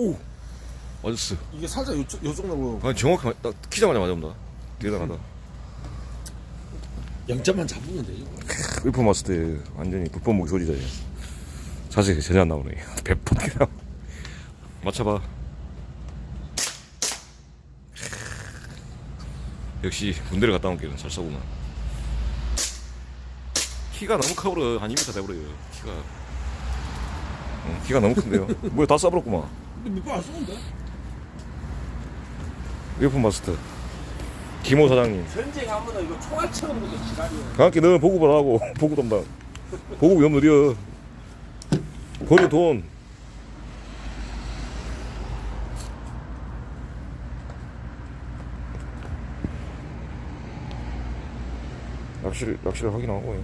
오! 맞았어. 이게 살짝 요쪽 요쪽 나고 아, 정확하게 딱 키자마자 맞았다. 대단하다. 0점만 잡으면 되죠. 웨폰 마스터 완전히 불법 무기 소리다. 얘. 자세히 전혀 안 나오네. 배포게 나. 맞춰봐. 역시 군대를 갔다 온 게는 잘 쏘구나. 키가 너무 커버려 한 2m 돼버려요. 키가. 응, 키가 너무 큰데요. 뭐야 다 쏴버렸구만. 근데 몇 번안 쏘는데? 웨폰 마스터. 김호 사장님. 전쟁 하면 이거 총알 채우는 것도 지랄이야. 강학기 너는 보급을 하고 보급 담당 보급이 너무 느려 버려 돈 낚시를 낚시를 하긴 하고